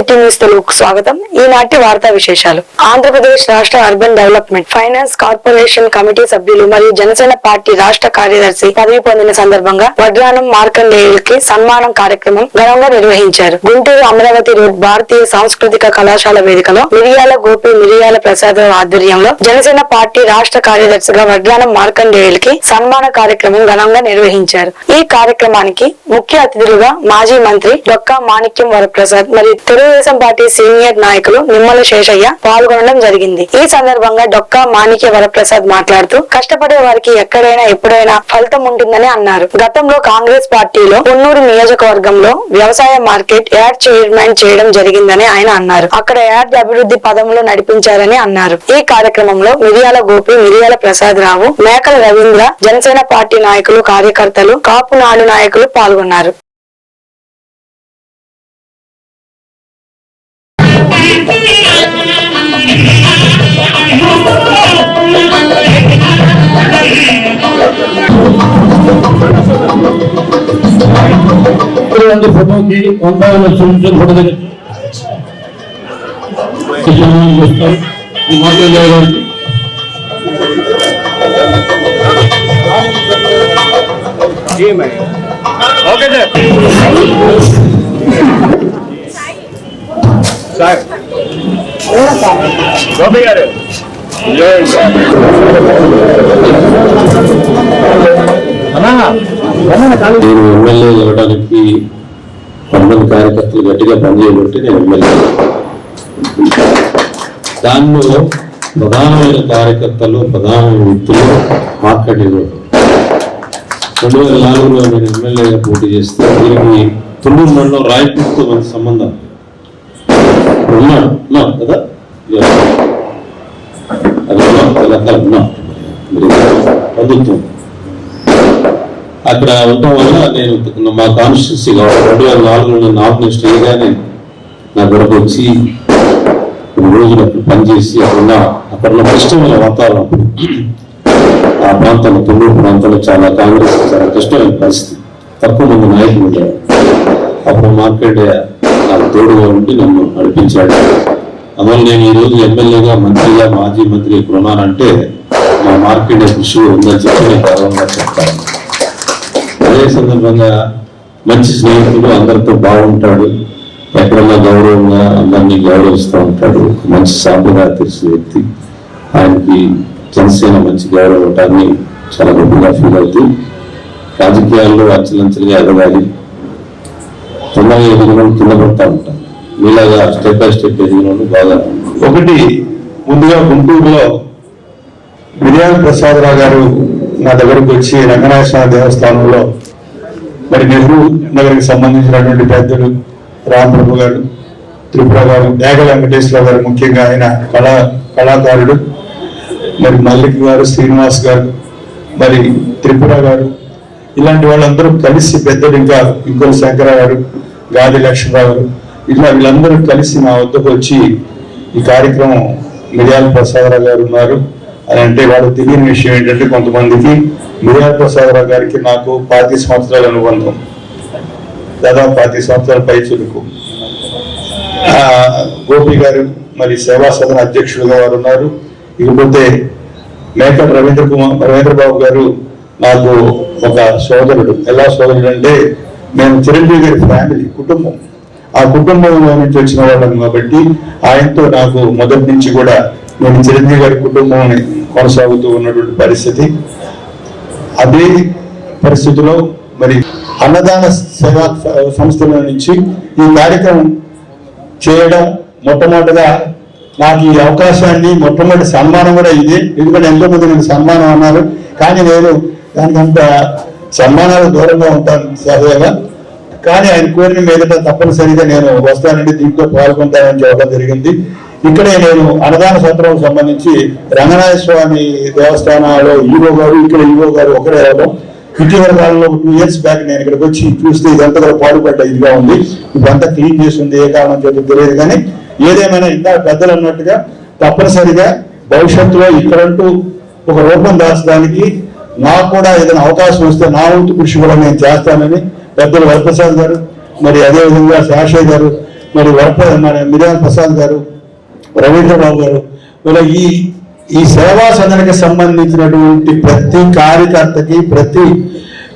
City news తెలుగుకు స్వాగతం. ఈనాటి వార్తా విశేషాలు. ఆంధ్రప్రదేశ్ రాష్ట్ర urban development finance corporation committee సభ్యులు మరియు జనసేన పార్టీ రాష్ట్ర కార్యదర్శి పదవి పొందిన సందర్భంగా వడ్రానం మార్కండేయులకి సన్మానం కార్యక్రమం ఘనంగా నిర్వహించారు. గుంటూరు అమరావతి రోడ్ భారతీయ సాంస్కృతిక కళాశాల వేదికలో మిరియాల గోపి మిరియాల ప్రసాద్ ఆధ్వర్యంలో జనసేన పార్టీ రాష్ట్ర కార్యదర్శిగా వడ్రానం మార్కండేయులకి సన్మాన కార్యక్రమం ఘనంగా నిర్వహించారు. ఈ కార్యక్రమానికి ముఖ్య అతిథులుగా మాజీ మంత్రి డొక్కా మాణిక్యం వరప్రసాద్ మరియు తెలుగుదేశం పార్టీ సీనియర్ నాయకులు నిమ్మల శేషయ్య పాల్గొనడం జరిగింది. ఈ సందర్భంగా డొక్కా మాణిక్య వరప్రసాద్ మాట్లాడుతూ కష్టపడే వారికి ఎక్కడైనా ఎప్పుడైనా ఫలితం ఉంటుందని అన్నారు. గతంలో కాంగ్రెస్ పార్టీలో పొన్నూరు నియోజకవర్గంలో వ్యవసాయ మార్కెట్ యాడ్ చైర్మన్ చేయడం జరిగిందని ఆయన అన్నారు. అక్కడ యాడ్ అభివృద్ధి పదంలో నడిపించారని అన్నారు. ఈ కార్యక్రమంలో మిరియాల గోపి మిరియాల ప్రసాద్ రావు మేకల రవీంద్ర జనసేన పార్టీ నాయకులు కార్యకర్తలు కాపు నాడు నాయకులు పాల్గొన్నారు. ಒಂದು ಫೋಟೋಗೆ ಒಂದಾದ ಸುಂಚು ಹೊಡೆದ ఓకే సార్ సార్ గోపి గారు నేను ఎమ్మెల్యే ఇవ్వడానికి కొంతమంది కార్యకర్తలు గట్టిగా పనిచేయబట్టి నేను ఎమ్మెల్యే. దానిలో ప్రధానమైన కార్యకర్తలు ప్రధానమైన వ్యక్తులు మాట్లాడేవాడు రెండు వేల నాలుగులో నేను ఎమ్మెల్యేగా పోటీ చేస్తే దీనికి తుమ్మూరు మండలం రాయపూర్తో మంచి సంబంధం ఉన్నాడు కదా Yes. అది ఉన్నాం తెలంగాణ ఉన్నాం. పొందుతుంది అక్కడ ఉండటం వల్ల నేను మా కాన్స్టిట్యూన్సీ రెండు వేల నాలుగులో నేను నామినేషన్ చేయగానే నా గొడవ వచ్చి కొన్ని రోజులు అక్కడ పనిచేసి అక్కడ అక్కడున్న కష్టమైన వాతావరణం. ఆ ప్రాంతంలో తొమ్మిది ప్రాంతంలో చాలా కాంగ్రెస్ చాలా కష్టమైన పరిస్థితి. తక్కువ మంది నాయకులు ఉండేవారు అప్పుడు మార్కెట్ నాకు తోడుగా ఉండి నన్ను నడిపించాడు. అందువల్ల నేను ఈ రోజు ఎమ్మెల్యేగా మంత్రిగా మాజీ మంత్రి ఇక్కడ ఉన్నానంటే మార్కెట్ కృషి ఉందని చెప్పి నేను గర్వంగా చెప్తాను. అదే సందర్భంగా మంచి స్నేహితుడు అందరితో బాగుంటాడు. ఎక్కడన్నా గౌరవంగా అందరినీ గౌరవిస్తూ ఉంటాడు. మంచి సాంప్రదాయ తెలిసిన వ్యక్తి. ఆయనకి జనసేన మంచి గౌరవం ఇవ్వటాన్ని చాలా గొప్పగా ఫీల్ అవుతూ రాజకీయాల్లో అంచెలంచెలుగా ఎదగాలి. తొందరగా ఎదిగిన కింద పడతా ఉంటాం. మీలాగా స్టెప్ బై స్టెప్ ఎదిగిన బాగా ఒకటి ముందుగా గుంటూరులో మిరియాల ప్రసాదరావు గారు నా దగ్గరకు వచ్చి రంగనాథ దేవస్థానంలో మరి నెహ్రూ నగర్కి సంబంధించినటువంటి పెద్దలు రాంప్రభు గారు త్రిపుర గారు మేఘ వెంకటేశ్వర గారు ముఖ్యంగా ఆయన కళా కళాకారుడు మరి మల్లిక్ గారు శ్రీనివాస్ గారు మరి త్రిపుర గారు ఇలాంటి వాళ్ళందరూ కలిసి పెద్దలు ఇంకా ఇంకోటి శంకర గారు గాది లక్ష్మణరావు గారు ఇలా వీళ్ళందరూ కలిసి మా వద్దకు వచ్చి ఈ కార్యక్రమం మిరియాల ప్రసాదరావు గారు ఉన్నారు. అని అంటే వాళ్ళు తెలియని విషయం ఏంటంటే కొంతమందికి మిరియాల ప్రసాదరావు గారికి నాకు పాతి సంవత్సరాల అనుబంధం. దాదాపు పాతి సంవత్సరాల పై చురుకు. గోపి గారు మరి సేవా సదన అధ్యక్షులుగా వారు ఉన్నారు. ఇకపోతే మేక రవీంద్ర కుమార్ రవీంద్ర బాబు గారు నాకు ఒక సోదరుడు. ఎలా సోదరుడు అంటే మేము చిరంజీవి గారి ఫ్యామిలీ కుటుంబం. ఆ కుటుంబంలో నుంచి వచ్చిన వాళ్ళం కాబట్టి ఆయనతో నాకు మొదటి నుంచి కూడా నేను చిరంజీవి గారి కుటుంబం కొనసాగుతూ ఉన్నటువంటి పరిస్థితి. అదే పరిస్థితిలో మరి అన్నదాన సేవా సంస్థల నుంచి ఈ కార్యక్రమం చేయడం మొట్టమొదటిగా నాకు ఈ అవకాశాన్ని మొట్టమొదటి సన్మానం కూడా ఇది. ఎందుకంటే ఎంతో మంది సన్మానం అన్నారు. కానీ నేను దానికంత సన్మానాలు దూరంగా ఉంటాను సహజంగా. కానీ ఆయన కోరిన మీదట తప్పనిసరిగా నేను వస్తానండి దీంట్లో పాల్గొంటానని చెప్పడం జరిగింది. ఇక్కడే నేను అన్నదాన సత్రం సంబంధించి రంగనాథ స్వామి దేవస్థానాల్లో ఈవో గారు ఇక్కడ ఈవో గారు ఒకరే రావడం. ఇటీవల కాలంలో టూ ఇయర్స్ బ్యాక్ నేను ఇక్కడికి వచ్చి చూస్తే ఇదంతా కూడా పాడుపడ్డ ఇదిగా ఉంది. ఇదంతా క్లీన్ చేసింది ఏ కారణం చెప్పి తెలియదు కానీ ఏదేమైనా ఇంకా పెద్దలు అన్నట్టుగా తప్పనిసరిగా భవిష్యత్తులో ఇక్కడంటూ ఒక రూపం దాచడానికి నాకు కూడా ఏదైనా అవకాశం వస్తే నా వంతు కృషి కూడా నేను చేస్తానని పెద్దలు వరప్రసాద్ గారు మరి అదేవిధంగా శాషయ్య గారు మరి వరప్ర మన మిర్యాల ప్రసాద్ గారు రవీంద్రబాబు గారు. ఇలా ఈ ఈ సేవా సదనకి సంబంధించినటువంటి ప్రతి కార్యకర్తకి ప్రతి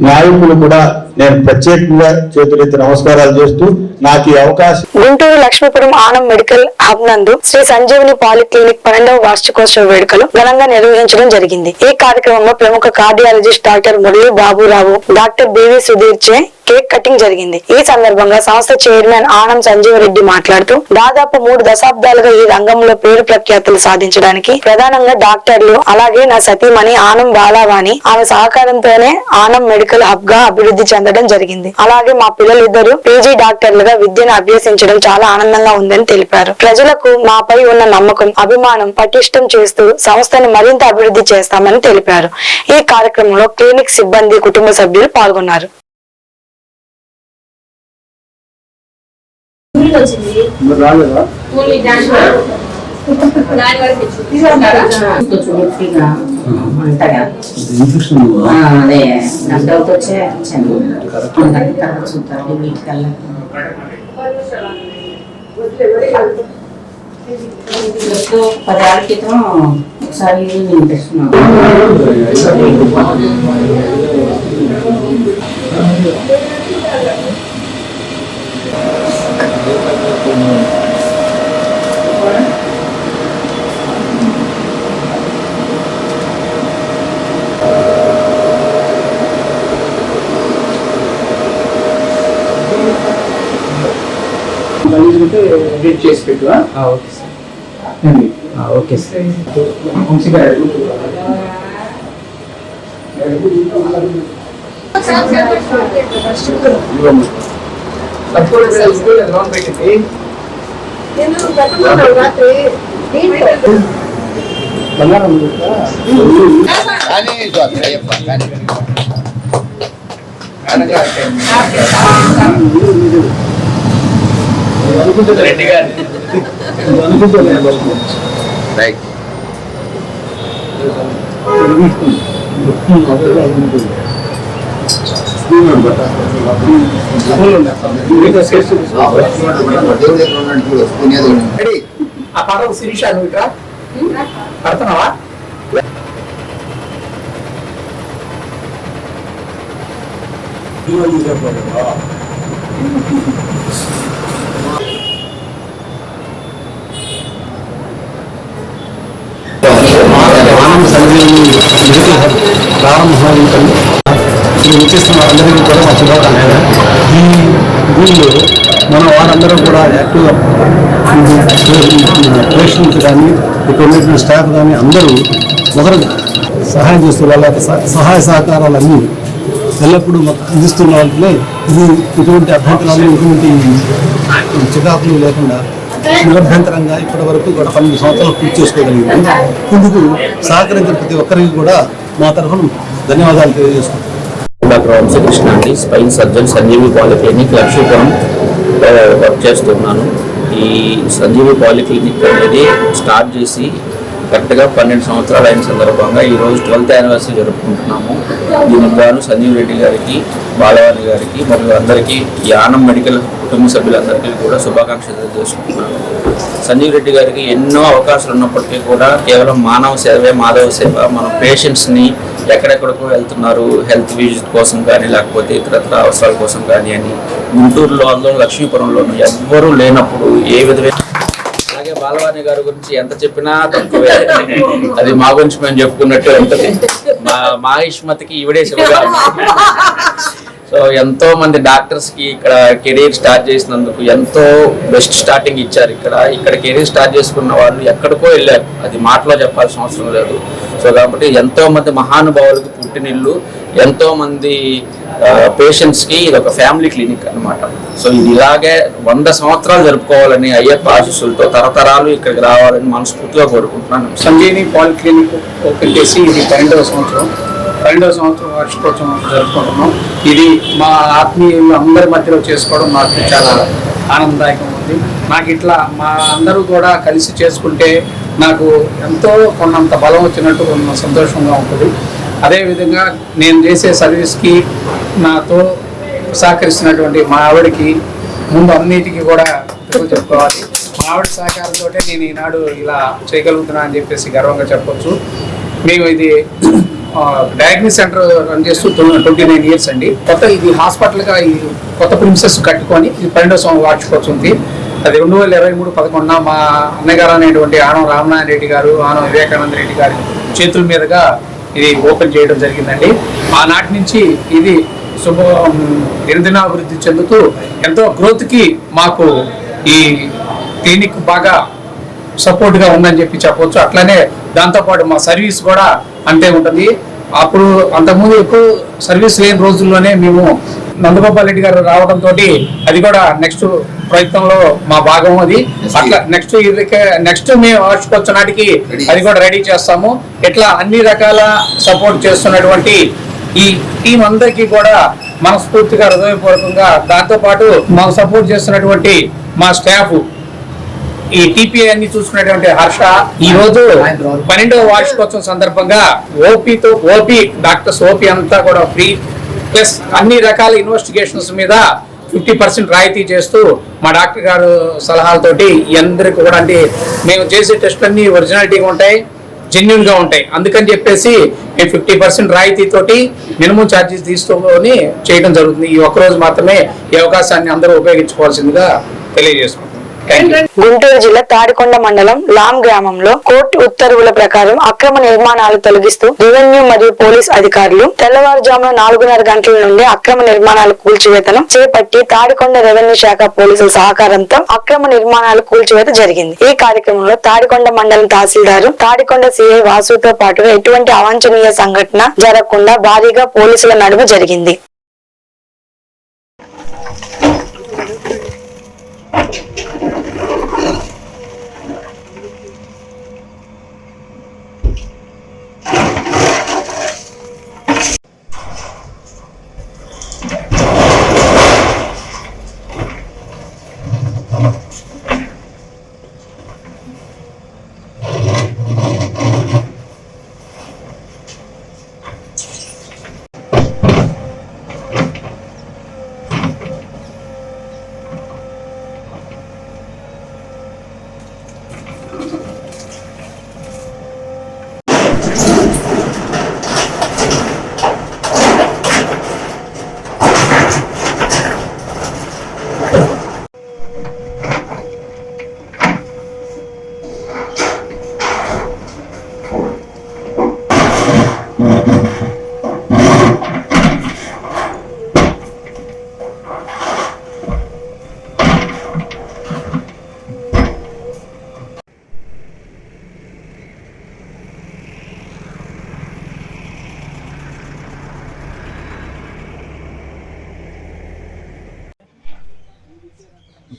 నాయకులు కూడా నేను ప్రత్యేకంగా చేతులెత్తి నమస్కారాలు చేస్తూ నాకు ఈ అవకాశం గుంటూరు లక్ష్మీపురం ఆనం మెడికల్ హబ్ నందు శ్రీ సంజీవిని పాలిక్లినిక్ పన్నెండవ వార్షికోత్సవ వేడుకలు ఘనంగా నిర్వహించడం జరిగింది. ఈ కార్యక్రమంలో ప్రముఖ cardiologist doctor Murali Baburao doctor B V Sudheer చే కేక్ కటింగ్ జరిగింది. ఈ సందర్భంగా సంస్థ చైర్మన్ ఆనం సంజీవ రెడ్డి మాట్లాడుతూ దాదాపు మూడు దశాబ్దాలుగా ఈ రంగంలో పేరు ప్రఖ్యాతులు సాధించడానికి ప్రధానంగా డాక్టర్లు అలాగే నా సతీమణి ఆనం బాలావాణి ఆమె సహకారంతోనే ఆనం మెడికల్ హబ్గా అభివృద్ధి చెందడం జరిగింది. అలాగే మా పిల్లలిద్దరూ పీజీ డాక్టర్లుగా విద్యను అభ్యసించడం చాలా ఆనందంగా ఉందని తెలిపారు. ప్రజలకు మాపై ఉన్న నమ్మకం అభిమానం పటిష్టం చేస్తూ సంస్థను మరింత అభివృద్ధి చేస్తామని తెలిపారు. ఈ కార్యక్రమంలో క్లినిక్ సిబ్బంది కుటుంబ సభ్యులు పాల్గొన్నారు. వచ్చింది. ఆ, అదే. వచ్చే వచ్చాను వీటికల్లా జస్ట్ పదేళ్ళ క్రితం ఒకసారి నేను తెచ్చుకున్నాను రీడ్ చేసి పెట్టు ఓకే సార్. Okay sir. బంగారం రెడ్డి గారు ఆ శిరీష నువ్వు పడుతున్నావా ఆనంద సంజీవని మెడికల్ హబ్ ప్రారంభమైందండి ఇక్కడ వచ్చేస్తున్న అందరికీ కూడా మా శుభాకాంక్షలు. ఈ దీనిలో మన వారందరూ కూడా యాక్టివ్గా పేషెంట్స్ కానీ ఇక్కడ ఉన్నటువంటి స్టాఫ్ కానీ అందరూ ఒకరు సహాయం చేస్తూ వాళ్ళ సహాయ సహకారాలన్నీ ఎల్లప్పుడూ అందిస్తున్న వాళ్ళనే ఇది ఇటువంటి అభ్యంతరాలు ఇటువంటి చికాకులు లేకుండా నిరభ్యంతరంగా ఇప్పటి వరకు కూడా పన్నెండు సంవత్సరాలు పూర్తి చేసుకోగలిగింది ఇందుకు సహకరించిన ప్రతి ఒక్కరికి కూడా మా తరఫున ధన్యవాదాలు తెలియజేసుకుంటాం డాక్టర్ వంశకృష్ణ అండి. Spine surgeon Sanjeevi polyclinic Lakshmipuram work చేస్తున్నాను. ఈ సంజీవి పాలిక్లినిక్ అనేది స్టార్ట్ చేసి కరెక్ట్గా పన్నెండు సంవత్సరాలు అయిన సందర్భంగా ఈ రోజు ట్వెల్త్ యానివర్సరీ జరుపుకుంటున్నాము. దీనికి గాను సంజీవ్ రెడ్డి గారికి బాలవాణి గారికి మరియు అందరికీ యానం మెడికల్ కుటుంబ సభ్యులందరికీ కూడా శుభాకాంక్షలు తెలియజేసుకుంటున్నాను సంజీవ్ రెడ్డి గారికి ఎన్నో అవకాశాలు ఉన్నప్పటికీ కూడా కేవలం మానవ సేవే మాధవ సేవ మన పేషెంట్స్ని ఎక్కడెక్కడికో వెళ్తున్నారు. హెల్త్ విజిట్ కోసం కానీ లేకపోతే ఇతరత్ర అవసరాల కోసం కానీ అని గుంటూరులో అందులో లక్ష్మీపురంలోనూ ఎవ్వరూ లేనప్పుడు ఏ విధమైన అలాగే బాలవాణి గారి గురించి ఎంత చెప్పినా తక్కువే. అది మా గురించి మేము చెప్పుకున్నట్టే ఉంటుంది. మా మా ఇష్మతికి ఈవిడే శివగారు సో ఎంతో మంది డాక్టర్స్కి ఇక్కడ కెరీర్ స్టార్ట్ చేసినందుకు ఎంతో బెస్ట్ స్టార్టింగ్ ఇచ్చారు. ఇక్కడ ఇక్కడ కెరీర్ స్టార్ట్ చేసుకున్న వాళ్ళు ఎక్కడికో వెళ్ళారు. అది మాటలో చెప్పాల్సిన అవసరం లేదు. సో కాబట్టి ఎంతో మంది మహానుభావులకు పుట్టినిల్లు ఎంతో మంది పేషెంట్స్కి ఇది ఒక ఫ్యామిలీ క్లినిక్ అన్నమాట. సో ఇది ఇలాగే వంద సంవత్సరాలు జరుపుకోవాలని అయ్యప్ప ఆశీస్సులతో తరతరాలు ఇక్కడికి రావాలని మనస్ఫూర్తిగా కోరుకుంటున్నాను. సంజీని పాలిక్లినిక్ ఓపెన్ చేసి ఇది పన్నెండవ సంవత్సరం. రెండో సంవత్సరం వార్షికోత్సవం జరుపుకుంటున్నాం. ఇది మా ఆత్మీయులు అందరి మధ్యలో చేసుకోవడం నాకు చాలా ఆనందదాయకం ఉంది. నాకు ఇట్లా మా అందరూ కూడా కలిసి చేసుకుంటే నాకు ఎంతో కొన్నంత బలం వచ్చినట్టు కొంత సంతోషంగా ఉంటుంది. అదేవిధంగా నేను చేసే సర్వీస్కి నాతో సహకరిస్తున్నటువంటి మా ఆవిడకి ముందు అన్నిటికీ కూడా చెప్పుకోవాలి. మా ఆవిడ సహకారంతో నేను ఈనాడు ఇలా చేయగలుగుతున్నా అని చెప్పేసి గర్వంగా చెప్పొచ్చు. మేము ఇది డయాగ్నోస్ సెంటర్ రన్ చేస్తూ ట్వంటీ నైన్ ఇయర్స్ అండి. కొత్త ఇది హాస్పిటల్గా ఈ కొత్త ప్రిన్సెస్ కట్టుకొని ఇది పన్నెండో సంవత్సరం వార్షికోత్సవం అది రెండు వేల ఇరవై మూడు పదకొండున మా అన్నగారు అనేటువంటి ఆనం రామనారాయణ రెడ్డి గారు ఆనం వివేకానంద రెడ్డి గారి చేతుల మీదుగా ఇది ఓపెన్ చేయడం జరిగిందండి. ఆనాటి నుంచి ఇది శుభ దినదినాభివృద్ధి చెందుతూ ఎంతో గ్రోత్కి మాకు ఈ క్లినిక్ బాగా సపోర్ట్గా ఉందని చెప్పి చెప్పవచ్చు అట్లనే దాంతోపాటు మా సర్వీస్ కూడా అంతే ఉంటుంది. అప్పుడు అంతకుముందు ఎక్కువ సర్వీస్ లేని రోజుల్లోనే మేము నందగోపాల్ రెడ్డి గారు రావడంతో అది కూడా నెక్స్ట్ ప్రయత్నంలో మా భాగం అది. అట్లా నెక్స్ట్ నెక్స్ట్ మేము వార్షికొచ్చ నాటికి అది కూడా రెడీ చేస్తాము. ఇట్లా అన్ని రకాల సపోర్ట్ చేస్తున్నటువంటి ఈ టీం అందరికీ కూడా మనస్ఫూర్తిగా హృదయపూర్వకంగా దాంతో పాటు మాకు సపోర్ట్ చేస్తున్నటువంటి మా స్టాఫ్ ఈ టీపీఐ అన్ని చూసుకున్నటువంటి హర్ష ఈ రోజు పన్నెండవ వార్షికోత్సవం సందర్భంగా ఓపీతో ఓపీ డాక్టర్స్ ఓపీ అంతా కూడా ఫ్రీ. ప్లస్ అన్ని రకాల ఇన్వెస్టిగేషన్స్ మీద ఫిఫ్టీ పర్సెంట్ రాయితీ చేస్తూ మా డాక్టర్ గారు సలహాలతోటి అందరికి కూడా అంటే మేము చేసే టెస్టులన్నీ ఒరిజినాలిటీగా ఉంటాయి జెన్యున్గా ఉంటాయి. అందుకని చెప్పేసి మేము ఫిఫ్టీ పర్సెంట్ రాయితీ తోటి మినిమం ఛార్జెస్ తీసుకొని చేయడం జరుగుతుంది. ఈ ఒక్క రోజు మాత్రమే ఈ అవకాశాన్ని అందరూ ఉపయోగించుకోవాల్సిందిగా తెలియజేసుకుంటాం గుంటూరు జిల్లా తాడికొండ మండలం లాం గ్రామంలో కోర్టు ఉత్తర్వుల ప్రకారం అక్రమ నిర్మాణాలు తొలగిస్తూ రెవెన్యూ మరియు పోలీస్ అధికారులు తెల్లవారుజామున నాలుగున్నర గంటల నుండి అక్రమ నిర్మాణాలు కూల్చివేతను చేపట్టి తాడికొండ రెవెన్యూ శాఖ పోలీసుల సహకారంతో అక్రమ నిర్మాణాలు కూల్చివేత జరిగింది. ఈ కార్యక్రమంలో తాడికొండ మండలం తహసీల్దారు తాడికొండ సిఐ వాసుతో పాటుగా ఎటువంటి అవాంఛనీయ సంఘటన జరగకుండా భారీగా పోలీసుల నడుమ జరిగింది.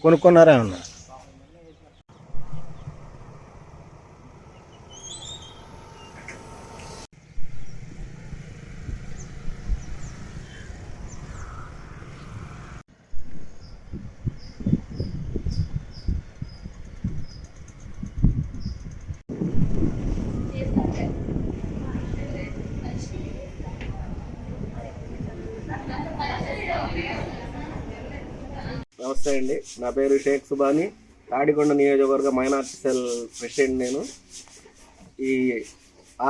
కొనుక్కున్నారా ఏమన్నా నమస్తే అండి. నా పేరు షేక్ సుబాని. తాడికొండ నియోజకవర్గ మైనార్టీ సెల్ ప్రెసిడెంట్ నేను. ఈ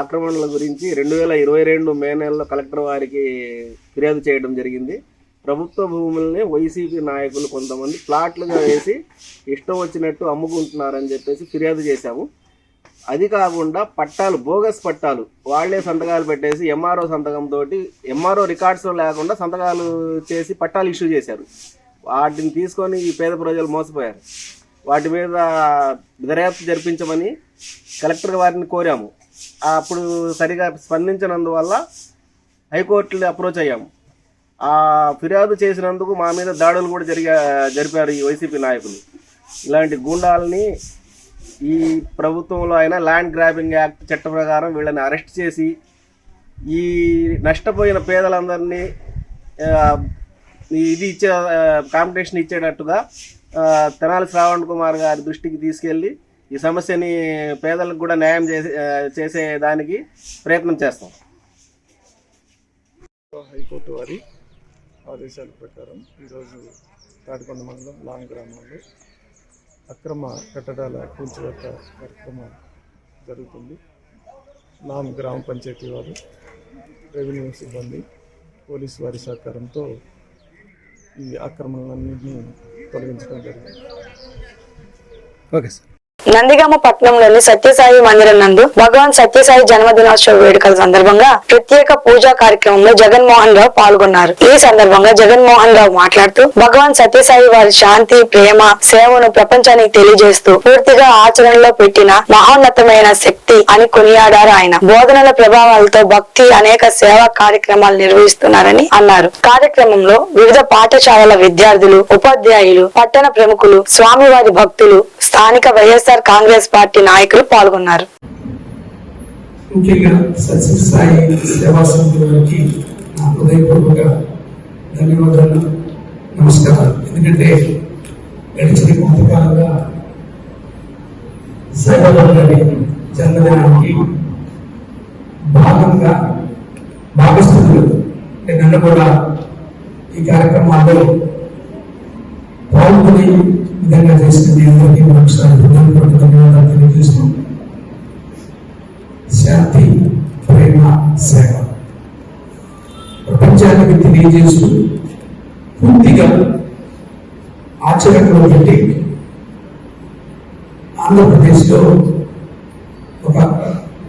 ఆక్రమణల గురించి రెండు వేల ఇరవై రెండు మే నెలలో కలెక్టర్ వారికి ఫిర్యాదు చేయడం జరిగింది. ప్రభుత్వ భూముల్ని వైసీపీ నాయకులు కొంతమంది ప్లాట్లుగా వేసి ఇష్టం వచ్చినట్టు అమ్ముకుంటున్నారని చెప్పేసి ఫిర్యాదు చేశాము. అది కాకుండా పట్టాలు బోగస్ పట్టాలు వాళ్ళే సంతకాలు పెట్టేసి ఎంఆర్ఓ సంతకంతో ఎంఆర్ఓ రికార్డ్స్లో లేకుండా సంతకాలు చేసి పట్టాలు ఇష్యూ చేశారు. వాటిని తీసుకొని ఈ పేద ప్రజలు మోసపోయారు. వాటి మీద దర్యాప్తు జరిపించమని కలెక్టర్ వారిని కోరాము. అప్పుడు సరిగా స్పందించినందువల్ల హైకోర్టుని అప్రోచ్ అయ్యాము. ఆ ఫిర్యాదు చేసినందుకు మా మీద దాడులు కూడా జరిగా జరిపారు ఈ వైసీపీ నాయకులు. ఇలాంటి గూండాలని ఈ ప్రభుత్వంలో అయినా ల్యాండ్ గ్రాబింగ్ యాక్ట్ చట్ట ప్రకారం వీళ్ళని అరెస్ట్ చేసి ఈ నష్టపోయిన పేదలందరినీ ఇది ఇచ్చే కాంపిటీషన్ ఇచ్చేటట్టుగా తెనాలి శ్రావణ్ కుమార్ గారి దృష్టికి తీసుకెళ్ళి ఈ సమస్యని పేదలకు కూడా న్యాయం చేసే చేసే దానికి ప్రయత్నం చేస్తాం. హైకోర్టు వారి ఆదేశాల ప్రకారం ఈరోజు తాటికొండ మండలం లాంగ్ గ్రామంలో అక్రమ కట్టడాల కూల్చివేత కార్యక్రమం జరుగుతుంది. లాంగ్ గ్రామ పంచాయతీ వారు రెవెన్యూ సిబ్బంది పోలీసు వారి సహకారంతో ఈ ఆక్రమణలన్నింటినీ తొలగించడం జరిగింది. Okay sir. నందిగామ పట్టణంలోని సత్యసాయి మందిరం నందు భగవాన్ సత్యసాయి జన్మదినోత్సవ వేడుకల సందర్భంగా ప్రత్యేక పూజా కార్యక్రమంలో జగన్మోహన్ రావు పాల్గొన్నారు. ఈ సందర్భంగా జగన్మోహన్ రావు మాట్లాడుతూ భగవాన్ సత్యసాయి వారి శాంతి ప్రేమ సేవను ప్రపంచానికి తెలియజేస్తూ పూర్తిగా ఆచరణలో పెట్టిన మహోన్నతమైన శక్తి అని కొనియాడారు ఆయన. బోధనల ప్రభావాలతో భక్తి అనేక సేవా కార్యక్రమాలు నిర్వహిస్తున్నారని అన్నారు. కార్యక్రమంలో వివిధ పాఠశాలల విద్యార్థులు ఉపాధ్యాయులు పట్టణ ప్రముఖులు స్వామివారి భక్తులు స్థానిక వైఎస్ఆర్ కాంగ్రెస్ పార్టీ నాయకులు పాల్గొన్నారు. ముఖ్యంగా సత్యసాయి సేవా సమితి వారికి నా హృదయపూర్వక ధన్యవాదాలు. ఎందుకంటే గడిచిన కొంతకాలంగా సాయిబాబా గారి జన్మదినానికి భాగంగా భాగస్థులు నన్ను కూడా ఈ కార్యక్రమాల్లో పాల్గొని విధంగా చేసిన మీ అందరికీ మరొకసారి హృదయపూర్వక ధన్యవాదాలు తెలియజేస్తాం. శాంతి ప్రేమ సేవ. ప్రపంచానికి తెలియజేస్తూ పూర్తిగా ఆచరణలో పెట్టి ఆంధ్రప్రదేశ్లో ఒక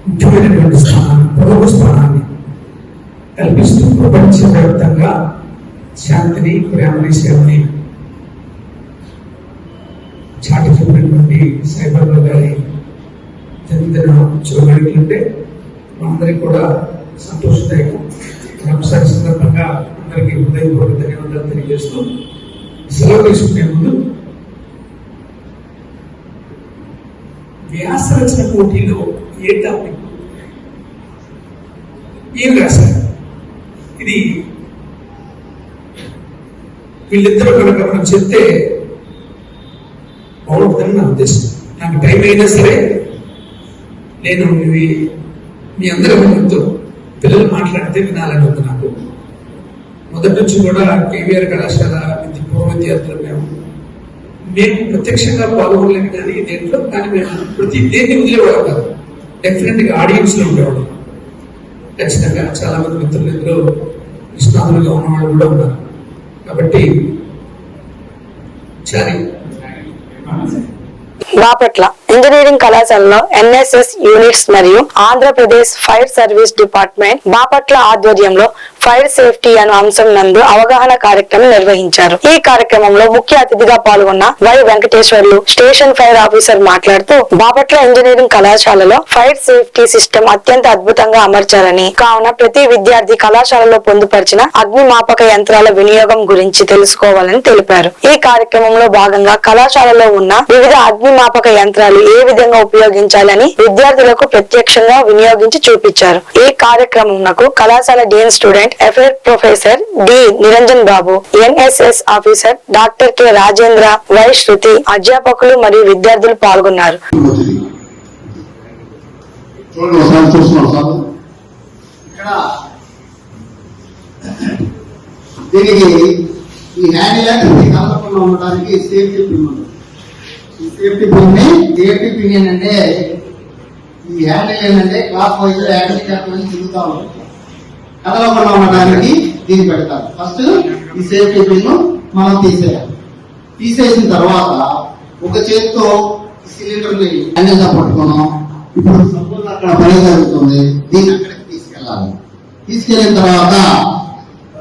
ముఖ్యమైనటువంటి స్థానాన్ని ప్రముఖ స్థానాన్ని కల్పిస్తూ ప్రపంచవ్యాప్తంగా శాంతిని ప్రేమని సేవని చాటి చెప్పినటువంటి సాయిబాబా గారి జన్మదిన ఉత్సవానికి మనందరికీ కూడా సంతోషదాయకం. ఒకసారి సందర్భంగా అందరికీ హృదయపూర్వక ధన్యవాదాలు తెలియజేస్తూ సెలవు తీసుకునే ముందు వ్యాస రచన పోటీలో ఏ టాపిక్? ఏం రాశారు ఇది వీళ్ళిద్దరూ కనుక మనం చెప్తే బాగుంటుందని నా ఉద్దేశం నాకు టైం అయినా సరే నేను ఇవి మీ అందరి ముందు పిల్లలు మాట్లాడితే వినాలని ఉంది నాకు. మొదటి నుంచి కూడా కేవీఆర్ కళాశాల విద్య పూర్వ విద్యార్థులు మేము. మేము ప్రత్యక్షంగా పాల్గొనలేము కానీ దేంట్లో కానీ మేము ప్రతి దేన్ని వదిలేవాడు కాదు. డెఫినెట్గా ఆడియన్స్లో ఉండేవాడు ఖచ్చితంగా చాలా మంది మిత్రులు ఇందులో నిష్ణాతులుగా ఉన్నవాళ్ళు కూడా ఉన్నారు. కాబట్టి చాలా బాపట్ల ఇంజనీరింగ్ కళాశాలలో ఎన్ఎస్ఎస్ యూనిట్స్ మరియు Andhra Pradesh fire service department Bapatla ఆధ్వర్యంలో ఫైర్ సేఫ్టీ అను అంశం నందు అవగాహన కార్యక్రమం నిర్వహించారు. ఈ కార్యక్రమంలో ముఖ్య అతిథిగా పాల్గొన్న Y Venkateswarlu station fire officer మాట్లాడుతూ బాపట్ల ఇంజనీరింగ్ కళాశాలలో ఫైర్ సేఫ్టీ సిస్టమ్ అత్యంత అద్భుతంగా అమర్చారని కావున ప్రతి విద్యార్థి కళాశాలలో పొందుపరిచిన అగ్నిమాపక యంత్రాల వినియోగం గురించి తెలుసుకోవాలని తెలిపారు. ఈ కార్యక్రమంలో భాగంగా కళాశాలలో ఉన్న వివిధ అగ్నిమాపక యంత్రాలు ఏ విధంగా ఉపయోగించాలని విద్యార్థులకు ప్రత్యక్షంగా వినియోగించి చూపించారు. ఈ కార్యక్రమంకు కళాశాల dean student affair professor D Niranjan Babu NSS officer doctor K Rajendra Y Shruti అధ్యాపకులు మరియు విద్యార్థులు పాల్గొన్నారు. దీనికి ఈ హ్యాండ్ లాంటి ఉండడానికి సేఫ్టీ పిన్ ఈ సేఫ్టీ పిన్ సేఫ్టీ పిన్ ఏంటంటే ఈ హ్యాండిల్ ఏంటంటే clockwise anticlockwise తిరుగుతా ఉంటుంది కదలకుండా ఉండడానికి దీన్ని పెడతారు. ఫస్ట్ ఈ సేఫ్టీ పిన్ మనం తీసేయాలి. తీసేసిన తర్వాత ఒక చేతితో సిలిండర్ని హ్యాండిల్గా పట్టుకున్నాం. ఇప్పుడు సపోజ్ అక్కడ పని జరుగుతుంది దీన్ని అక్కడికి తీసుకెళ్ళాలి. తీసుకెళ్ళిన తర్వాత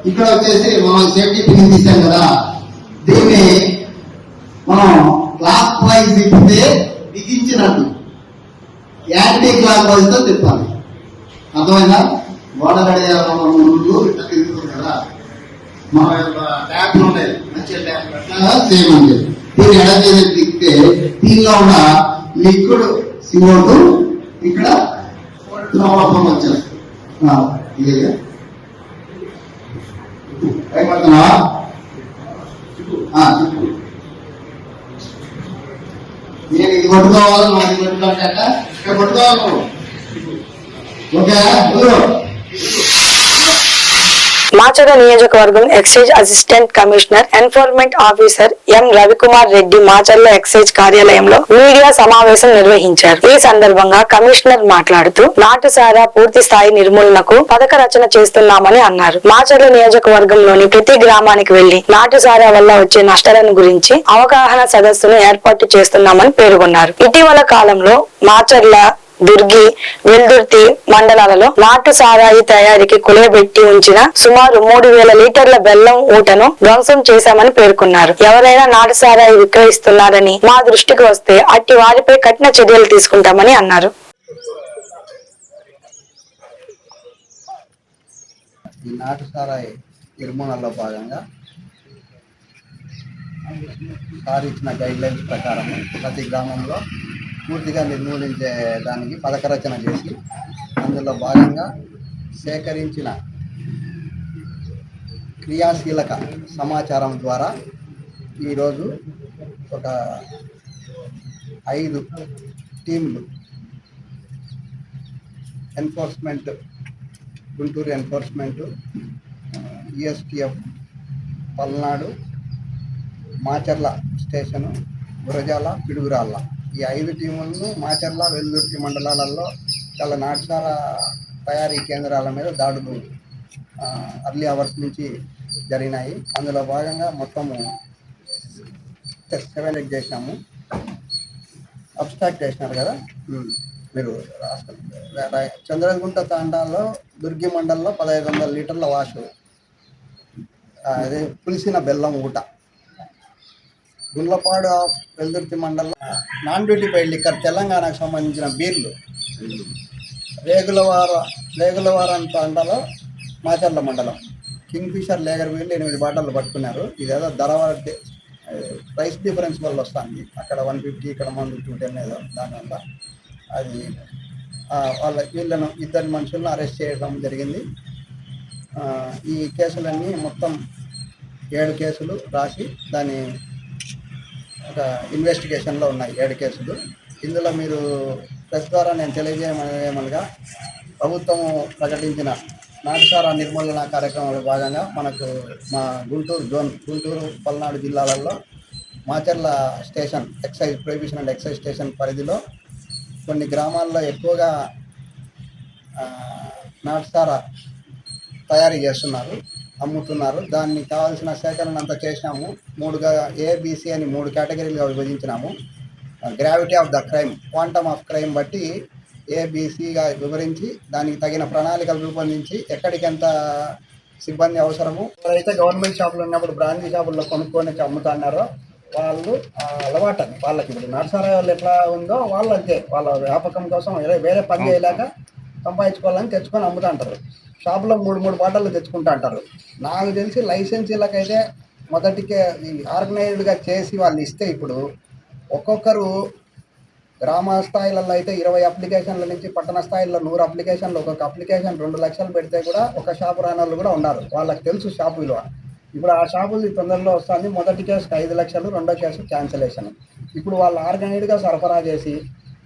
ఇక్కడ వచ్చేసి మనం సేఫ్టీ పిన్ తీసాం కదా. దీన్ని మనం క్లాక్ వైజ్ తిప్పితే బిగించినట్టు. యాంటీ క్లాక్ వైజ్తో తిప్పాలి. అర్థమైందా? గోడ ముందు ఇట్లా తిరుగుతుంది కదా యొక్క ట్యాప్ ఉంటాయి మంచి ట్యాప్ అట్లా సేమ్ ఉంది దీన్ని ఎడ చేసి తిప్పితే దీనిలో ఉన్న లిక్విడ్ సిఓటు ఇక్కడ లోపం వచ్చేస్తుంది. భయపడుతున్నావా నేను ఇది పట్టుకోవాలి నువ్వు అది పట్టుకోవాలి అట్ట ఇక్కడ పట్టుకోవాలి ఓకే మాచర మాచర్ల నియోజకవర్గం excise assistant commissioner enforcement officer M Ravikumar Reddy Macherla excise కార్యాలయంలో మీడియా సమావేశం నిర్వహించారు. ఈ సందర్భంగా కమిషనర్ మాట్లాడుతూ నాటుసారా పూర్తి స్థాయి నిర్మూలనకు పథక రచన చేస్తున్నామని అన్నారు. మాచర్ల నియోజకవర్గంలోని ప్రతి గ్రామానికి వెళ్ళి నాటుసారా వల్ల వచ్చే నష్టాలను గురించి అవగాహన సదస్సును ఏర్పాటు చేస్తున్నామని పేర్కొన్నారు. ఇటీవల కాలంలో మాచర్ల దుర్గి వెల్దుర్తి మండలాలలో నాటు సారాయి తయారీకి కులబెట్టి ఉంచిన సుమారు మూడు వేల లీటర్ల బెల్లం ఊటను ధ్వంసం చేశామని పేర్కొన్నారు. ఎవరైనా నాటు సారాయి విక్రయిస్తున్నారని మా దృష్టికి వస్తే అట్టి వారిపై కఠిన చర్యలు తీసుకుంటామని అన్నారు. ఈ నాటు సారాయి నిర్మూలనలో భాగంగా సార్ ఇచ్చిన గైడ్ లైన్స్ ప్రకారం ప్రతి గ్రామంలో పూర్తిగా నిర్మూలించే దానికి పథకరచన చేసి అందులో భాగంగా సేకరించిన క్రియాశీలక సమాచారం ద్వారా ఈరోజు ఒక ఐదు టీంలు enforcement Guntur enforcement ESTF Palnadu Macherla station Gurajala Piduguralla ఈ ఐదు టీములను మాచర్ల వెల్దుర్తి మండలాలలో చాలా నాటసార తయారీ కేంద్రాల మీద దాడులు అర్లీ అవర్స్ నుంచి జరిగినాయి. అందులో భాగంగా మొత్తము సెవెన్ ఎయిట్ చేసినాము అబ్స్ట్రాక్ట్ చేసినారు కదా? మీరు చంద్రగుంట తాండాలో దుర్గి మండలంలో పదహైదు వందల లీటర్ల వాషు అదే పులిసిన బెల్లం ఊట. గుల్లపాడు ఆఫ్ వెల్దుర్తి మండలం నాన్ డ్యూటీ పైడ్ లిక్కర్ తెలంగాణకు సంబంధించిన బీర్లు. రేగులవార రేగులవారం తాండాలో మాచర్ల మండలం. కింగ్ ఫిషర్ లేగర్ వీళ్ళు ఎనిమిది బాటలు పట్టుకున్నారు. ఇదేదో ధర ప్రైస్ డిఫరెన్స్ వల్ల వస్తుంది. అక్కడ వన్ ఫిఫ్టీ ఇక్కడ మంది టూ టెన్ ఏదో దానివల్ల అది వాళ్ళ వీళ్ళను ఇద్దరు మనుషులను అరెస్ట్ చేయడం జరిగింది. ఈ కేసులన్నీ మొత్తం ఏడు కేసులు రాసి దాన్ని ఒక ఇన్వెస్టిగేషన్లో ఉన్నాయి ఏడు కేసులు. ఇందులో మీరు ప్రెస్ ద్వారా నేను తెలియజేయమనగా ప్రభుత్వము ప్రకటించిన నాటుసారా నిర్మూలన కార్యక్రమంలో భాగంగా మనకు మా గుంటూరు జోన్ గుంటూరు పల్నాడు జిల్లాలలో Macherla station excise prohibition and excise station పరిధిలో కొన్ని గ్రామాల్లో ఎక్కువగా ఆ, తయారు తయారీ చేస్తున్నారు. అమ్ముతున్నారు. దాన్ని కావాల్సిన సేకరణ అంతా చేసినాము. మూడుగా ఏబిసి అని మూడు కేటగిరీలుగా విభజించినాము. Gravity of the crime quantum of crime బట్టి ఏబిసిగా వివరించి దానికి తగిన ప్రణాళికలు రూపొందించి ఎక్కడికి ఎంత సిబ్బంది అవసరము. ఎవరైతే గవర్నమెంట్ షాపులు ఉన్నప్పుడు బ్రాంచీ షాపుల్లో కొనుక్కొని అమ్ముతున్నారో వాళ్ళు అలవాటు అది వాళ్ళకి ఇప్పుడు నర్సరీ వాళ్ళు ఎట్లా ఉందో వాళ్ళు అంతే వాళ్ళ వ్యాపకం కోసం వేరే వేరే పని చేయలేక సంపాదించుకోవాలని తెచ్చుకొని అమ్ముతా అంటారు. షాపులో మూడు మూడు బాటలు తెచ్చుకుంటా అంటారు. నాకు తెలిసి లైసెన్సీలకైతే మొదటికే ఈ ఆర్గనైజ్డ్గా చేసి వాళ్ళు ఇస్తే ఇప్పుడు ఒక్కొక్కరు గ్రామ స్థాయిలలో అయితే ఇరవై అప్లికేషన్ల నుంచి పట్టణ స్థాయిలో నూరు అప్లికేషన్లు ఒక్కొక్క అప్లికేషన్ రెండు లక్షలు పెడితే కూడా ఒక షాపు రాని కూడా ఉన్నారు. వాళ్ళకి తెలుసు షాపు విలువ. ఇప్పుడు ఆ షాపులు తొందరలో వస్తుంది. మొదటి కేసుకి ఐదు లక్షలు రెండో కేసు క్యాన్సిలేషన్. ఇప్పుడు వాళ్ళు ఆర్గనైజ్డ్గా సరఫరా చేసి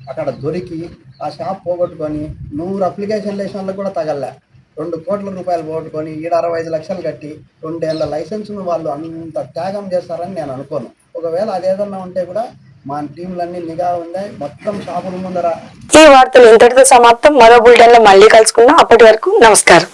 అక్కడ దొరికి ఆ షాప్ పోగొట్టుకొని నూరు అప్లికేషన్లు వేసిన వాళ్ళకి కూడా తగలే రెండు కోట్ల రూపాయలు పోగొట్టుకొని ఈడ అరవై ఐదు లక్షలు కట్టి రెండేళ్ళ లైసెన్స్ను వాళ్ళు అంత త్యాగం చేస్తారని నేను అనుకోను. ఒకవేళ అదేదన్నా ఉంటే కూడా మా టీంలన్నీ నిఘా ఉన్నాయి మొత్తం షాపుల ముందర ఈ వార్తలు ఇంతటితో సమాప్తం. మరో బులెటిన్లో మళ్ళీ కలుసుకుందాం. అప్పటి వరకు నమస్కారం.